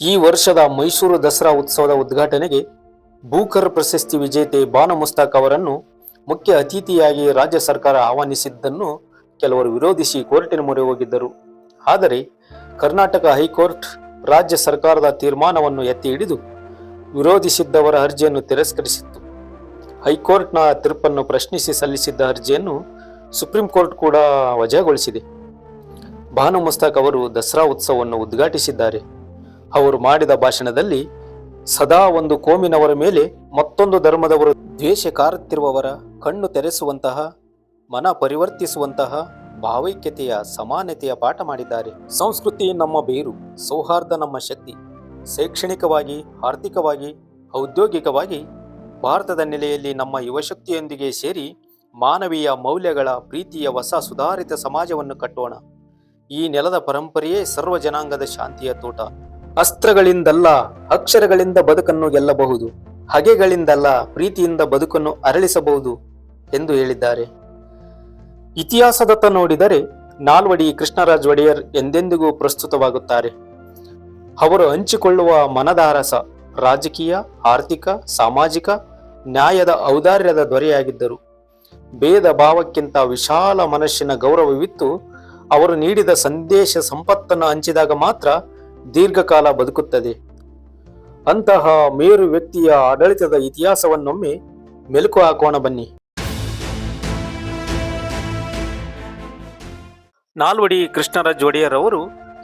ಈ ವರ್ಷದ ಮೈಸೂರು ದಸರಾ ಉತ್ಸವದ ಉದ್ಘಾಟನೆಗೆ ಭೂಕರ್ ಪ್ರಶಸ್ತಿ ವಿಜೇತೆ ಬಾನು ಮುಸ್ತಾಕ್ ಅವರನ್ನು ಮುಖ್ಯ ಅತಿಥಿಯಾಗಿ ರಾಜ್ಯ ಸರ್ಕಾರ ಆಹ್ವಾನಿಸಿದ್ದನ್ನು ಕೆಲವರು ವಿರೋಧಿಸಿ ಕೋರ್ಟಿನ ಮೊರೆ ಹೋಗಿದ್ದರು. ಆದರೆ ಕರ್ನಾಟಕ ಹೈಕೋರ್ಟ್ ರಾಜ್ಯ ಸರ್ಕಾರದ ತೀರ್ಮಾನವನ್ನು ಎತ್ತಿ ಹಿಡಿದು ವಿರೋಧಿಸಿದ್ದವರ ಅರ್ಜಿಯನ್ನು ತಿರಸ್ಕರಿಸಿತ್ತು. ಹೈಕೋರ್ಟ್ನ ತೀರ್ಪನ್ನು ಪ್ರಶ್ನಿಸಿ ಸಲ್ಲಿಸಿದ್ದ ಅರ್ಜಿಯನ್ನು ಸುಪ್ರೀಂ ಕೋರ್ಟ್ ಕೂಡ ವಜಾಗೊಳಿಸಿದೆ. ಭಾನು ಮುಸ್ತಾಕ್ ಅವರು ದಸರಾ ಉತ್ಸವವನ್ನು ಉದ್ಘಾಟಿಸಿದ್ದಾರೆ. ಅವರು ಮಾಡಿದ ಭಾಷಣದಲ್ಲಿ ಸದಾ ಒಂದು ಕೋಮಿನವರ ಮೇಲೆ ಮತ್ತೊಂದು ಧರ್ಮದವರು ದ್ವೇಷ ಕಾರುತ್ತಿರುವವರ ಕಣ್ಣು ತೆರೆಸುವಂತಹ, ಮನ ಪರಿವರ್ತಿಸುವಂತಹ ಭಾವೈಕ್ಯತೆಯ, ಸಮಾನತೆಯ ಪಾಠ ಮಾಡಿದ್ದಾರೆ. ಸಂಸ್ಕೃತಿ ನಮ್ಮ ಬೇರು, ಸೌಹಾರ್ದ ನಮ್ಮ ಶಕ್ತಿ. ಶೈಕ್ಷಣಿಕವಾಗಿ, ಆರ್ಥಿಕವಾಗಿ, ಔದ್ಯೋಗಿಕವಾಗಿ ಭಾರತದ ನೆಲೆಯಲ್ಲಿ ನಮ್ಮ ಯುವಶಕ್ತಿಯೊಂದಿಗೆ ಸೇರಿ ಮಾನವೀಯ ಮೌಲ್ಯಗಳ ಪ್ರೀತಿಯ ಹೊಸ ಸುಧಾರಿತ ಸಮಾಜವನ್ನು ಕಟ್ಟೋಣ. ಈ ನೆಲದ ಪರಂಪರೆಯೇ ಸರ್ವ ಜನಾಂಗದ ಶಾಂತಿಯ ತೋಟ. ಅಸ್ತ್ರಗಳಿಂದಲ್ಲ, ಅಕ್ಷರಗಳಿಂದ ಬದುಕನ್ನು ಗೆಲ್ಲಬಹುದು, ಹಗೆಗಳಿಂದಲ್ಲ ಪ್ರೀತಿಯಿಂದ ಬದುಕನ್ನು ಅರಳಿಸಬಹುದು ಎಂದು ಹೇಳಿದ್ದಾರೆ. ಇತಿಹಾಸದತ್ತ ನೋಡಿದರೆ ನಾಲ್ವಡಿ ಕೃಷ್ಣರಾಜ್ ಒಡೆಯರ್ ಎಂದೆಂದಿಗೂ ಪ್ರಸ್ತುತವಾಗುತ್ತಾರೆ. ಅವರು ಹಂಚಿಕೊಳ್ಳುವ ಮನದಾರಸ ರಾಜಕೀಯ, ಆರ್ಥಿಕ, ಸಾಮಾಜಿಕ, ನ್ಯಾಯದ ಔದಾರ್ಯದ ದೊರೆಯಾಗಿದ್ದರು. ಭೇದ ಭಾವಕ್ಕಿಂತ ವಿಶಾಲ ಮನಸ್ಸಿನ ಗೌರವವಿತ್ತು. ಅವರು ನೀಡಿದ ಸಂದೇಶ ಸಂಪತ್ತನ್ನು ಹಂಚಿದಾಗ ಮಾತ್ರ ದೀರ್ಘಕಾಲ ಬದುಕುತ್ತದೆ. ಅಂತಹ ಮೇರು ವ್ಯಕ್ತಿಯ ಆಡಳಿತದ ಇತಿಹಾಸವನ್ನೊಮ್ಮೆ ಮೆಲುಕು ಹಾಕೋಣ ಬನ್ನಿ. ನಾಲ್ವಡಿ ಕೃಷ್ಣರಾಜ್ ಒಡೆಯರ್ ಅವರು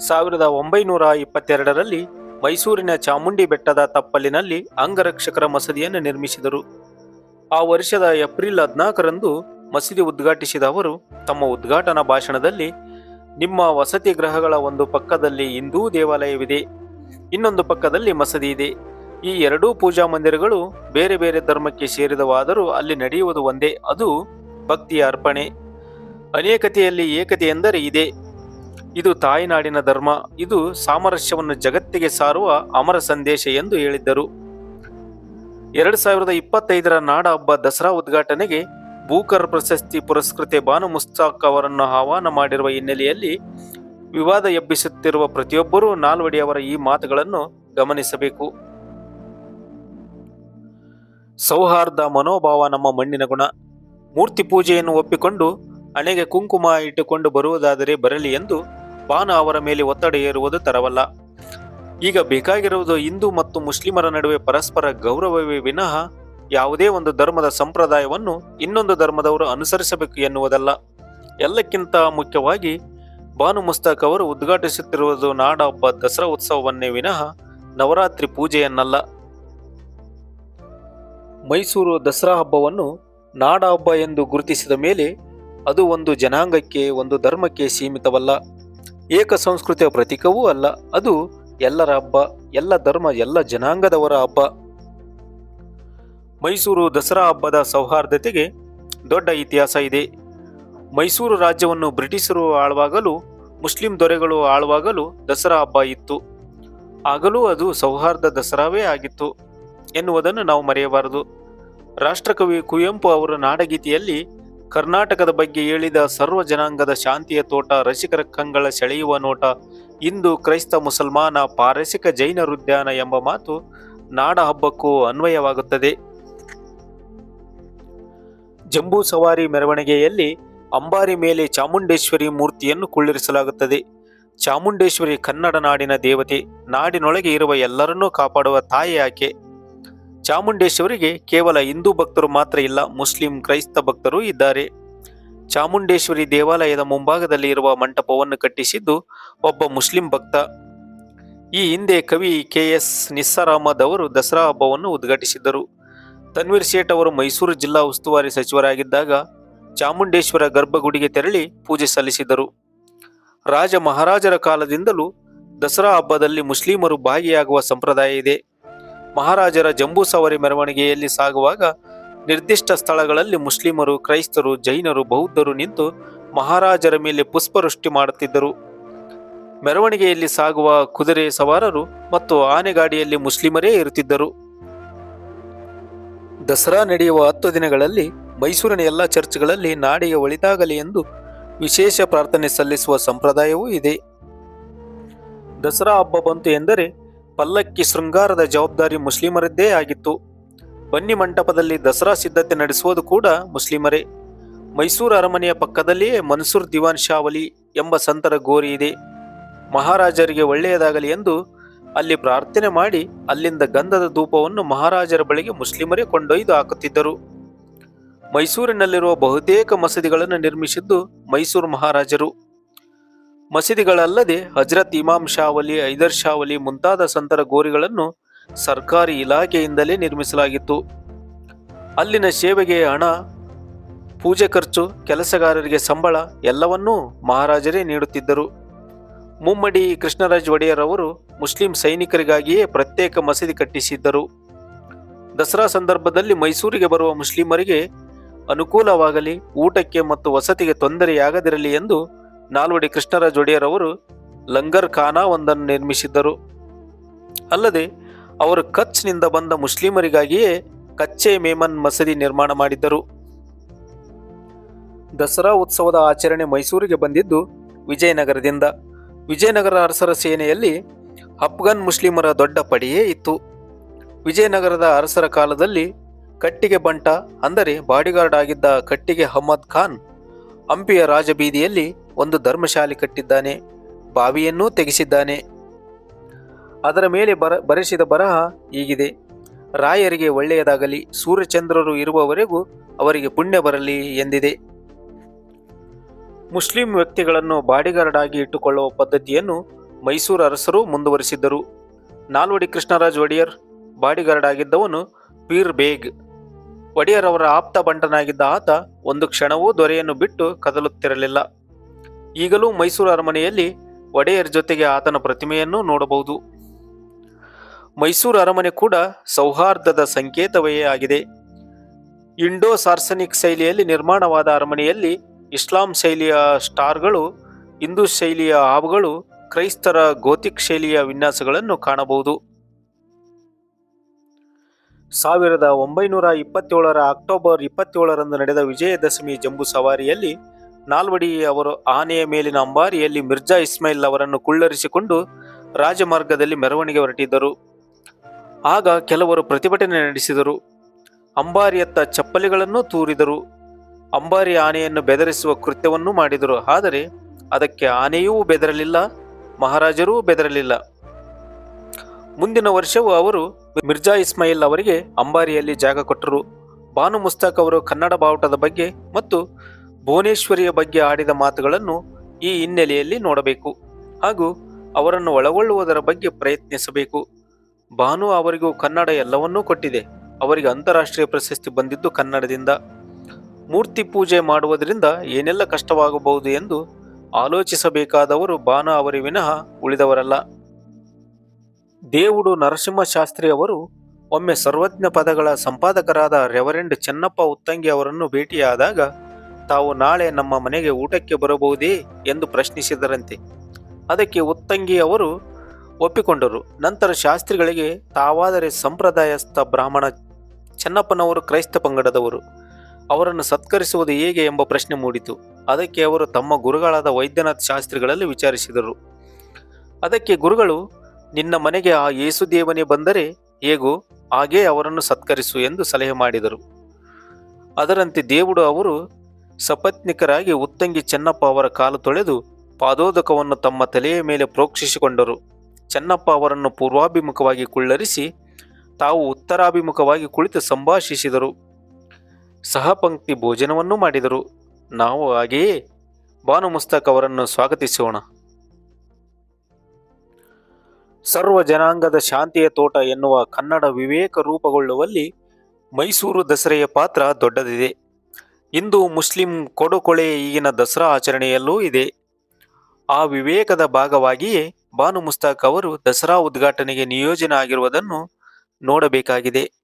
ಸಾವಿರದ ಒಂಬೈನೂರ ಇಪ್ಪತ್ತೆರಡರಲ್ಲಿ ಮೈಸೂರಿನ ಚಾಮುಂಡಿ ಬೆಟ್ಟದ ತಪ್ಪಲಿನಲ್ಲಿ ಅಂಗರಕ್ಷಕರ ಮಸೀದಿಯನ್ನು ನಿರ್ಮಿಸಿದರು. ಆ ವರ್ಷದ ಏಪ್ರಿಲ್ ಹದಿನಾಲ್ಕರಂದು ಮಸೀದಿ ಉದ್ಘಾಟಿಸಿದ ಅವರು ತಮ್ಮ ಉದ್ಘಾಟನಾ ಭಾಷಣದಲ್ಲಿ ನಿಮ್ಮ ವಸತಿ ಗೃಹಗಳ ಒಂದು ಪಕ್ಕದಲ್ಲಿ ಹಿಂದೂ ದೇವಾಲಯವಿದೆ, ಇನ್ನೊಂದು ಪಕ್ಕದಲ್ಲಿ ಮಸದಿ ಇದೆ. ಈ ಎರಡೂ ಪೂಜಾ ಮಂದಿರಗಳು ಬೇರೆ ಬೇರೆ ಧರ್ಮಕ್ಕೆ ಸೇರಿದವಾದರೂ ಅಲ್ಲಿ ನಡೆಯುವುದು ಒಂದೇ, ಅದು ಭಕ್ತಿಯ ಅರ್ಪಣೆ. ಅನೇಕತೆಯಲ್ಲಿ ಏಕತೆ ಎಂದರೆ ಇದೆ. ಇದು ತಾಯಿನಾಡಿನ ಧರ್ಮ, ಇದು ಸಾಮರಸ್ಯವನ್ನು ಜಗತ್ತಿಗೆ ಸಾರುವ ಅಮರ ಸಂದೇಶ ಎಂದು ಹೇಳಿದ್ದರು. ಎರಡು ಸಾವಿರದ ಇಪ್ಪತ್ತೈದರ ನಾಡ ಹಬ್ಬ ದಸರಾ ಉದ್ಘಾಟನೆಗೆ ಬೂಕರ್ ಪ್ರಶಸ್ತಿ ಪುರಸ್ಕೃತೆ ಬಾನು ಮುಸ್ತಾಕ್ ಅವರನ್ನು ಆಹ್ವಾನ ಮಾಡಿರುವ ಹಿನ್ನೆಲೆಯಲ್ಲಿ ವಿವಾದ ಎಬ್ಬಿಸುತ್ತಿರುವ ಪ್ರತಿಯೊಬ್ಬರೂ ನಾಲ್ವಡಿ ಅವರ ಈ ಮಾತುಗಳನ್ನು ಗಮನಿಸಬೇಕು. ಸೌಹಾರ್ದ ಮನೋಭಾವ ನಮ್ಮ ಮಣ್ಣಿನ ಗುಣ. ಮೂರ್ತಿ ಪೂಜೆಯನ್ನು ಒಪ್ಪಿಕೊಂಡು ಹಣೆಗೆ ಕುಂಕುಮ ಇಟ್ಟುಕೊಂಡು ಬರುವುದಾದರೆ ಬರಲಿ ಎಂದು ಬಾನು ಅವರ ಮೇಲೆ ಒತ್ತಡ ಏರುವುದು ತರವಲ್ಲ. ಈಗ ಬೇಕಾಗಿರುವುದು ಹಿಂದೂ ಮತ್ತು ಮುಸ್ಲಿಮರ ನಡುವೆ ಪರಸ್ಪರ ಗೌರವವೇ ವಿನಃ ಯಾವುದೇ ಒಂದು ಧರ್ಮದ ಸಂಪ್ರದಾಯವನ್ನು ಇನ್ನೊಂದು ಧರ್ಮದವರು ಅನುಸರಿಸಬೇಕು ಎನ್ನುವುದಲ್ಲ. ಎಲ್ಲಕ್ಕಿಂತ ಮುಖ್ಯವಾಗಿ ಬಾನು ಮುಸ್ತಾಕ್ ಅವರು ಉದ್ಘಾಟಿಸುತ್ತಿರುವುದು ನಾಡ ಹಬ್ಬ ದಸರಾ ಉತ್ಸವವನ್ನೇ ವಿನಃ ನವರಾತ್ರಿ ಪೂಜೆಯನ್ನಲ್ಲ. ಮೈಸೂರು ದಸರಾ ಹಬ್ಬವನ್ನು ನಾಡ ಹಬ್ಬ ಎಂದು ಗುರುತಿಸಿದ ಮೇಲೆ ಅದು ಒಂದು ಜನಾಂಗಕ್ಕೆ, ಒಂದು ಧರ್ಮಕ್ಕೆ ಸೀಮಿತವಲ್ಲ. ಏಕ ಸಂಸ್ಕೃತಿಯ ಪ್ರತೀಕವೂ ಅಲ್ಲ. ಅದು ಎಲ್ಲರ ಹಬ್ಬ, ಎಲ್ಲ ಧರ್ಮ, ಎಲ್ಲ ಜನಾಂಗದವರ ಹಬ್ಬ. ಮೈಸೂರು ದಸರಾ ಹಬ್ಬದ ಸೌಹಾರ್ದತೆಗೆ ದೊಡ್ಡ ಇತಿಹಾಸ ಇದೆ. ಮೈಸೂರು ರಾಜ್ಯವನ್ನು ಬ್ರಿಟಿಷರು ಆಳ್ವಾಗಲು, ಮುಸ್ಲಿಂ ದೊರೆಗಳು ಆಳ್ವಾಗಲು ದಸರಾ ಹಬ್ಬ ಇತ್ತು. ಆಗಲೂ ಅದು ಸೌಹಾರ್ದ ದಸರಾವೇ ಆಗಿತ್ತು ಎನ್ನುವುದನ್ನು ನಾವು ಮರೆಯಬಾರದು. ರಾಷ್ಟ್ರಕವಿ ಕುವೆಂಪು ಅವರ ನಾಡಗೀತೆಯಲ್ಲಿ ಕರ್ನಾಟಕದ ಬಗ್ಗೆ ಹೇಳಿದ ಸರ್ವ ಜನಾಂಗದ ಶಾಂತಿಯ ತೋಟ, ರಸಿಕರ ಕಂಗಳ ಸೆಳೆಯುವ ನೋಟ ಇಂದು ಕ್ರೈಸ್ತ ಮುಸಲ್ಮಾನ ಪಾರಸಿಕ ಜೈನ ಉದ್ಯಾನ ಎಂಬ ಮಾತು ನಾಡ ಹಬ್ಬಕ್ಕೂ ಅನ್ವಯವಾಗುತ್ತದೆ. ಜಂಬೂ ಸವಾರಿ ಮೆರವಣಿಗೆಯಲ್ಲಿ ಅಂಬಾರಿ ಮೇಲೆ ಚಾಮುಂಡೇಶ್ವರಿ ಮೂರ್ತಿಯನ್ನು ಕುಳ್ಳಿರಿಸಲಾಗುತ್ತದೆ. ಚಾಮುಂಡೇಶ್ವರಿ ಕನ್ನಡ ನಾಡಿನ ದೇವತೆ, ನಾಡಿನೊಳಗೆ ಇರುವ ಎಲ್ಲರನ್ನೂ ಕಾಪಾಡುವ ತಾಯಿ ಆಕೆ. ಚಾಮುಂಡೇಶ್ವರಿಗೆ ಕೇವಲ ಹಿಂದೂ ಭಕ್ತರು ಮಾತ್ರ ಇಲ್ಲ, ಮುಸ್ಲಿಂ, ಕ್ರೈಸ್ತ ಭಕ್ತರು ಇದ್ದಾರೆ. ಚಾಮುಂಡೇಶ್ವರಿ ದೇವಾಲಯದ ಮುಂಭಾಗದಲ್ಲಿ ಇರುವ ಮಂಟಪವನ್ನು ಕಟ್ಟಿಸಿದ್ದು ಒಬ್ಬ ಮುಸ್ಲಿಂ ಭಕ್ತ. ಈ ಹಿಂದೆ ಕವಿ ಕೆ ಎಸ್ ನಿಸ್ಸಾರ್ ಅಹಮದ್ ಅವರು ದಸರಾ ಹಬ್ಬವನ್ನು ಉದ್ಘಾಟಿಸಿದ್ದರು ತನ್ವೀರ್ ಸೇಠ್ ಅವರು ಮೈಸೂರು ಜಿಲ್ಲಾ ಉಸ್ತುವಾರಿ ಸಚಿವರಾಗಿದ್ದಾಗ ಚಾಮುಂಡೇಶ್ವರ ಗರ್ಭಗುಡಿಗೆ ತೆರಳಿ ಪೂಜೆ ಸಲ್ಲಿಸಿದರು. ರಾಜ ಮಹಾರಾಜರ ಕಾಲದಿಂದಲೂ ದಸರಾ ಹಬ್ಬದಲ್ಲಿ ಮುಸ್ಲಿಮರು ಭಾಗಿಯಾಗುವ ಸಂಪ್ರದಾಯ ಇದೆ. ಮಹಾರಾಜರ ಜಂಬೂ ಸವಾರಿ ಮೆರವಣಿಗೆಯಲ್ಲಿ ಸಾಗುವಾಗ ನಿರ್ದಿಷ್ಟ ಸ್ಥಳಗಳಲ್ಲಿ ಮುಸ್ಲಿಮರು, ಕ್ರೈಸ್ತರು, ಜೈನರು, ಬೌದ್ಧರು ನಿಂತು ಮಹಾರಾಜರ ಮೇಲೆ ಪುಷ್ಪವೃಷ್ಟಿ ಮಾಡುತ್ತಿದ್ದರು. ಮೆರವಣಿಗೆಯಲ್ಲಿ ಸಾಗುವ ಕುದುರೆ ಸವಾರರು ಮತ್ತು ಆನೆಗಾಡಿಯಲ್ಲಿ ಮುಸ್ಲಿಮರೇ ಇರುತ್ತಿದ್ದರು. ದಸರಾ ನಡೆಯುವ ಹತ್ತು ದಿನಗಳಲ್ಲಿ ಮೈಸೂರಿನ ಎಲ್ಲ ಚರ್ಚ್ಗಳಲ್ಲಿ ನಾಡಿಗೆ ಒಳಿತಾಗಲಿ ಎಂದು ವಿಶೇಷ ಪ್ರಾರ್ಥನೆ ಸಲ್ಲಿಸುವ ಸಂಪ್ರದಾಯವೂ ಇದೆ. ದಸರಾ ಹಬ್ಬ ಬಂತು ಎಂದರೆ ಪಲ್ಲಕ್ಕಿ ಶೃಂಗಾರದ ಜವಾಬ್ದಾರಿ ಮುಸ್ಲಿಮರದ್ದೇ ಆಗಿತ್ತು. ಬನ್ನಿ ಮಂಟಪದಲ್ಲಿ ದಸರಾ ಸಿದ್ಧತೆ ನಡೆಸುವುದು ಕೂಡ ಮುಸ್ಲಿಮರೇ. ಮೈಸೂರು ಅರಮನೆಯ ಪಕ್ಕದಲ್ಲಿಯೇ ಮನ್ಸೂರ್ ದಿವಾನ್ ಶಾವಲಿ ಎಂಬ ಸಂತರ ಗೋರಿ ಇದೆ. ಮಹಾರಾಜರಿಗೆ ಒಳ್ಳೆಯದಾಗಲಿ ಎಂದು ಅಲ್ಲಿ ಪ್ರಾರ್ಥನೆ ಮಾಡಿ ಅಲ್ಲಿಂದ ಗಂಧದ ಧೂಪವನ್ನು ಮಹಾರಾಜರ ಬಳಿಗೆ ಮುಸ್ಲಿಮರೇ ಕೊಂಡೊಯ್ದು ಹಾಕುತ್ತಿದ್ದರು. ಮೈಸೂರಿನಲ್ಲಿರುವ ಬಹುತೇಕ ಮಸೀದಿಗಳನ್ನು ನಿರ್ಮಿಸಿದ್ದು ಮೈಸೂರು ಮಹಾರಾಜರು. ಮಸೀದಿಗಳಲ್ಲದೆ ಹಜರತ್ ಇಮಾಮ್ ಶಾವಲಿ ಐದರ್ ಶಾವಲಿ ಮುಂತಾದ ಸಂತರ ಗೋರಿಗಳನ್ನು ಸರ್ಕಾರಿ ಇಲಾಖೆಯಿಂದಲೇ ನಿರ್ಮಿಸಲಾಗಿತ್ತು. ಅಲ್ಲಿನ ಸೇವೆಗೆ ಹಣ, ಪೂಜೆ ಖರ್ಚು, ಕೆಲಸಗಾರರಿಗೆ ಸಂಬಳ ಎಲ್ಲವನ್ನೂ ಮಹಾರಾಜರೇ ನೀಡುತ್ತಿದ್ದರು. ಮುಮ್ಮಡಿ ಕೃಷ್ಣರಾಜ್ ಒಡೆಯರ್ ಅವರು ಮುಸ್ಲಿಂ ಸೈನಿಕರಿಗಾಗಿಯೇ ಪ್ರತ್ಯೇಕ ಮಸೀದಿ ಕಟ್ಟಿಸಿದ್ದರು. ದಸರಾ ಸಂದರ್ಭದಲ್ಲಿ ಮೈಸೂರಿಗೆ ಬರುವ ಮುಸ್ಲಿಮರಿಗೆ ಅನುಕೂಲವಾಗಲಿ, ಊಟಕ್ಕೆ ಮತ್ತು ವಸತಿಗೆ ತೊಂದರೆಯಾಗದಿರಲಿ ಎಂದು ನಾಲ್ವಡಿ ಕೃಷ್ಣರಾಜ್ ಒಡೆಯರ್ ಅವರು ಲಂಗರ್ ಖಾನಾ ಒಂದನ್ನು ನಿರ್ಮಿಸಿದ್ದರು. ಅಲ್ಲದೆ, ಅವರು ಕಚ್ನಿಂದ ಬಂದ ಮುಸ್ಲಿಮರಿಗಾಗಿಯೇ ಕಚ್ಚೆ ಮೇಮನ್ ಮಸೀದಿ ನಿರ್ಮಾಣ ಮಾಡಿದ್ದರು. ದಸರಾ ಉತ್ಸವದ ಆಚರಣೆ ಮೈಸೂರಿಗೆ ಬಂದಿದ್ದು ವಿಜಯನಗರದಿಂದ. ವಿಜಯನಗರ ಅರಸರ ಸೇನೆಯಲ್ಲಿ ಅಫ್ಘಾನ್ ಮುಸ್ಲಿಮರ ದೊಡ್ಡ ಪಡೆಯೇ ಇತ್ತು. ವಿಜಯನಗರದ ಅರಸರ ಕಾಲದಲ್ಲಿ ಕಟ್ಟಿಗೆ ಬಂಟ, ಅಂದರೆ ಬಾಡಿಗಾರ್ಡ್ ಆಗಿದ್ದ ಕಟ್ಟಿಗೆ ಅಹ್ಮದ್ ಖಾನ್, ಹಂಪಿಯ ರಾಜಬೀದಿಯಲ್ಲಿ ಒಂದು ಧರ್ಮಶಾಲೆ ಕಟ್ಟಿದ್ದಾನೆ, ಬಾವಿಯನ್ನೂ ತೆಗೆಸಿದ್ದಾನೆ. ಅದರ ಮೇಲೆ ಬರ, ಬರೆಸಿದ ಬರಹ ಹೀಗಿದೆ. ರಾಯರಿಗೆ ಒಳ್ಳೆಯದಾಗಲಿ, ಸೂರ್ಯಚಂದ್ರರು ಇರುವವರೆಗೂ ಅವರಿಗೆ ಪುಣ್ಯ ಬರಲಿ ಎಂದಿದೆ. ಮುಸ್ಲಿಂ ವ್ಯಕ್ತಿಗಳನ್ನು ಬಾಡಿಗಾರ್ಡ್ ಆಗಿ ಇಟ್ಟುಕೊಳ್ಳುವ ಪದ್ಧತಿಯನ್ನು ಮೈಸೂರು ಅರಸರು ಮುಂದುವರಿಸಿದ್ದರು. ನಾಲ್ವಡಿ ಕೃಷ್ಣರಾಜ್ ಒಡೆಯರ್ ಬಾಡಿಗಾರ್ಡ್ ಆಗಿದ್ದವನು ಪೀರ್ ಬೇಗ್. ಒಡೆಯರ್ ಅವರ ಆಪ್ತ ಬಂಟನಾಗಿದ್ದ ಆತ ಒಂದು ಕ್ಷಣವೂ ದೊರೆಯನ್ನು ಬಿಟ್ಟು ಕದಲುತ್ತಿರಲಿಲ್ಲ. ಈಗಲೂ ಮೈಸೂರು ಅರಮನೆಯಲ್ಲಿ ಒಡೆಯರ್ ಜೊತೆಗೆ ಆತನ ಪ್ರತಿಮೆಯನ್ನು ನೋಡಬಹುದು. ಮೈಸೂರು ಅರಮನೆ ಕೂಡ ಸೌಹಾರ್ದದ ಸಂಕೇತವೇ ಆಗಿದೆ. ಇಂಡೋ ಸಾರ್ಸನಿಕ್ ಶೈಲಿಯಲ್ಲಿ ನಿರ್ಮಾಣವಾದ ಅರಮನೆಯಲ್ಲಿ ಇಸ್ಲಾಂ ಶೈಲಿಯ ಸ್ಟಾರ್ಗಳು, ಹಿಂದೂ ಶೈಲಿಯ ಹಾವುಗಳು, ಕ್ರೈಸ್ತರ ಗೋತಿಕ್ ಶೈಲಿಯ ವಿನ್ಯಾಸಗಳನ್ನು ಕಾಣಬಹುದು. ಸಾವಿರದ ಒಂಬೈನೂರ ಇಪ್ಪತ್ತೇಳರ ಅಕ್ಟೋಬರ್ ಇಪ್ಪತ್ತೇಳರಂದು ನಡೆದ ವಿಜಯದಶಮಿ ಜಂಬೂ ಸವಾರಿಯಲ್ಲಿ ನಾಲ್ವಡಿ ಅವರು ಆನೆಯ ಮೇಲಿನ ಅಂಬಾರಿಯಲ್ಲಿ ಮಿರ್ಜಾ ಇಸ್ಮಾಯಿಲ್ ಅವರನ್ನು ಕುಳ್ಳರಿಸಿಕೊಂಡು ರಾಜಮಾರ್ಗದಲ್ಲಿ ಮೆರವಣಿಗೆ ಹೊರಟಿದ್ದರು. ಆಗ ಕೆಲವರು ಪ್ರತಿಭಟನೆ ನಡೆಸಿದರು. ಅಂಬಾರಿಯತ್ತ ಚಪ್ಪಲಿಗಳನ್ನು ತೂರಿದರು. ಅಂಬಾರಿ ಆನೆಯನ್ನು ಬೆದರಿಸುವ ಕೃತ್ಯವನ್ನು ಮಾಡಿದರು. ಆದರೆ ಅದಕ್ಕೆ ಆನೆಯೂ ಬೆದರಲಿಲ್ಲ, ಮಹಾರಾಜರೂ ಬೆದರಲಿಲ್ಲ. ಮುಂದಿನ ವರ್ಷವೂ ಅವರು ಮಿರ್ಜಾ ಇಸ್ಮಾಯಿಲ್ ಅವರಿಗೆ ಅಂಬಾರಿಯಲ್ಲಿ ಜಾಗ ಕೊಟ್ಟರು. ಬಾನು ಮುಸ್ತಾಕ್ ಅವರು ಕನ್ನಡ ಬಾವುಟದ ಬಗ್ಗೆ ಮತ್ತು ಭುವನೇಶ್ವರಿಯ ಬಗ್ಗೆ ಆಡಿದ ಮಾತುಗಳನ್ನು ಈ ಹಿನ್ನೆಲೆಯಲ್ಲಿ ನೋಡಬೇಕು ಹಾಗೂ ಅವರನ್ನು ಒಳಗೊಳ್ಳುವುದರ ಬಗ್ಗೆ ಪ್ರಯತ್ನಿಸಬೇಕು. ಭಾನು ಅವರಿಗೂ ಕನ್ನಡ ಎಲ್ಲವನ್ನೂ ಕೊಟ್ಟಿದೆ. ಅವರಿಗೆ ಅಂತಾರಾಷ್ಟ್ರೀಯ ಪ್ರಶಸ್ತಿ ಬಂದಿದ್ದು ಕನ್ನಡದಿಂದ. ಮೂರ್ತಿ ಪೂಜೆ ಮಾಡುವುದರಿಂದ ಏನೆಲ್ಲ ಕಷ್ಟವಾಗಬಹುದು ಎಂದು ಆಲೋಚಿಸಬೇಕಾದವರು ಬಾನ ಅವರಿ ವಿನಃ ಉಳಿದವರಲ್ಲ. ದೇವುಡು ನರಸಿಂಹಶಾಸ್ತ್ರಿ ಅವರು ಒಮ್ಮೆ ಸರ್ವಜ್ಞ ಪದಗಳ ಸಂಪಾದಕರಾದ ರೆವರೆಂಡ್ ಚೆನ್ನಪ್ಪ ಉತ್ತಂಗಿ ಅವರನ್ನು ಭೇಟಿಯಾದಾಗ, ತಾವು ನಾಳೆ ನಮ್ಮ ಮನೆಗೆ ಊಟಕ್ಕೆ ಬರಬಹುದೇ ಎಂದು ಪ್ರಶ್ನಿಸಿದರಂತೆ. ಅದಕ್ಕೆ ಉತ್ತಂಗಿ ಅವರು ಒಪ್ಪಿಕೊಂಡರು. ನಂತರ ಶಾಸ್ತ್ರಿಗಳಿಗೆ ತಾವಾದರೆ ಸಂಪ್ರದಾಯಸ್ಥ ಬ್ರಾಹ್ಮಣ ಚೆನ್ನಪ್ಪನವರು ಕ್ರೈಸ್ತ ಪಂಗಡದವರು. ಅವರನ್ನು ಸತ್ಕರಿಸುವುದು ಹೇಗೆ ಎಂಬ ಪ್ರಶ್ನೆ ಮೂಡಿತು. ಅದಕ್ಕೆ ಅವರು ತಮ್ಮ ಗುರುಗಳಾದ ವೈದ್ಯನಾಥ್ ಶಾಸ್ತ್ರಿಗಳಲ್ಲಿ ವಿಚಾರಿಸಿದರು. ಅದಕ್ಕೆ ಗುರುಗಳು, ನಿನ್ನ ಮನೆಗೆ ಆ ಯೇಸುದೇವನೇ ಬಂದರೆ ಹೇಗೋ ಹಾಗೇ ಅವರನ್ನು ಸತ್ಕರಿಸು ಎಂದು ಸಲಹೆ ಮಾಡಿದರು. ಅದರಂತೆ ದೇವುಡು ಅವರು ಸಪತ್ನಿಕರಾಗಿ ಉತ್ತಂಗಿ ಚೆನ್ನಪ್ಪ ಅವರ ಕಾಲು ತೊಳೆದು ಪಾದೋದಕವನ್ನು ತಮ್ಮ ತಲೆಯ ಮೇಲೆ ಪ್ರೋಕ್ಷಿಸಿಕೊಂಡರು. ಚೆನ್ನಪ್ಪ ಅವರನ್ನು ಪೂರ್ವಾಭಿಮುಖವಾಗಿ ಕುಳ್ಳರಿಸಿ ತಾವು ಉತ್ತರಾಭಿಮುಖವಾಗಿ ಕುಳಿತು ಸಂಭಾಷಿಸಿದರು. ಸಹಪಂಕ್ತಿ ಭೋಜನವನ್ನು ಮಾಡಿದರು. ನಾವು ಹಾಗೆಯೇ ಬಾನು ಮುಸ್ತಕ್ ಅವರನ್ನು ಸ್ವಾಗತಿಸೋಣ. ಸರ್ವ ಜನಾಂಗದ ಶಾಂತಿಯ ತೋಟ ಎನ್ನುವ ಕನ್ನಡ ವಿವೇಕ ರೂಪಗೊಳ್ಳುವಲ್ಲಿ ಮೈಸೂರು ದಸರೆಯ ಪಾತ್ರ ದೊಡ್ಡದಿದೆ. ಇಂದು ಮುಸ್ಲಿಂ ಕೊಡುಕೊಳೆ ಈಗಿನ ದಸರಾ ಆಚರಣೆಯಲ್ಲೂ ಇದೆ. ಆ ವಿವೇಕದ ಭಾಗವಾಗಿಯೇ ಬಾನು ಮುಸ್ತಾಕ್ ಅವರು ದಸರಾ ಉದ್ಘಾಟನೆಗೆ ನಿಯೋಜನೆ ಆಗಿರುವುದನ್ನು ನೋಡಬೇಕಾಗಿದೆ.